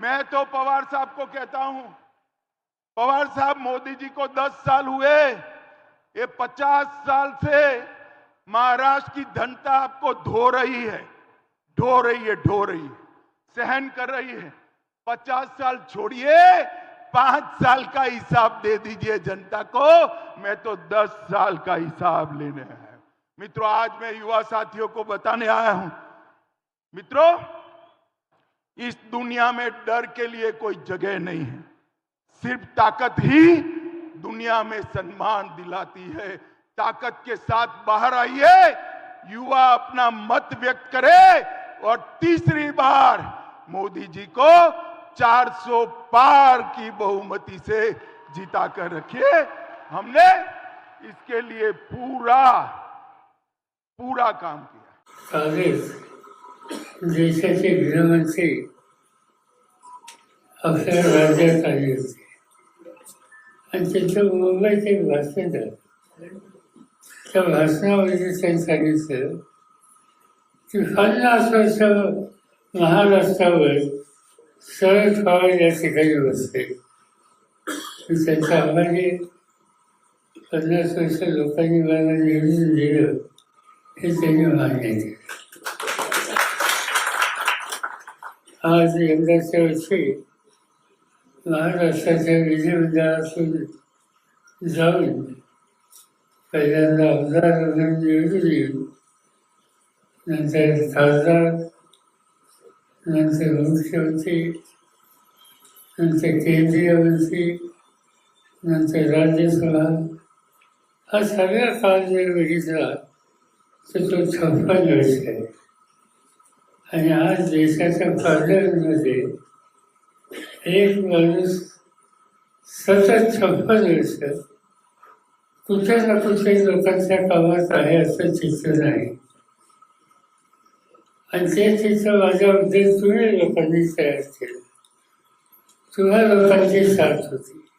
मैं तो पवार साहब को कहता हूँ, पवार साहब मोदी जी को 10 साल हुए, ये 50 साल से महाराष्ट्र की जनता आपको धो रही है ढो रही है ढो रही है, सहन कर रही है। 50 साल छोड़िए, पाँच साल का हिसाब दे दीजिए जनता को, मैं तो 10 साल का हिसाब लेने हूँ। मित्रों, आज मैं युवा साथियों को बताने आया हूँ। मित्रों इस दुनिया में डर के लिए कोई जगह नहीं है। सिर्फ़ ताकत ही दुनिया में सम्मान दिलाती है। ताकत के साथ बाहर आइए, युवा अपना मत व्यक्त करे और तीसरी बार मोदी जी को 400 पार की बहुमति से जिता कर रखिए। हमने इसके लिए पूरा पूरा काम किया। काँग्रेस देशाचे गृहमंत्री अक्षर राज्यात आले होते. आणि त्यांचं मुंबईत एक भाषण झालं. त्या भाषणामध्ये त्यांनी सांगितलं की पन्नास वर्ष महाराष्ट्रावर शरद पवार या ठिकाणी बसते मी त्यांच्या आम्हाला पन्नास वर्ष लोकांनी मला निवडून दिलं हे त्यांनी मान्य केलं. आज यंदाच्या वर्षी महाराष्ट्राच्या विधिमंडळातून जाऊन पहिल्यांदा आमदार म्हणून निवडून येऊन नंतर खासदार नंतर मुख्यमंत्री नंतर केंद्रीय मंत्री नंतर राज्यसभा हा सगळा काळ जर बघितला तर तो छप्पन वर्ष आहे. आणि आज देशाच्या पार्लमेंटमध्ये एक माणूस सतत छप्पन वर्ष कुठे ना कुठे लोकांच्या कामात आहे असं चित्र नाही आणि ते चित्र माझ्याबद्दल तुम्ही लोकांनी तयार केलं. तुम्हा लोकांची साथ होती.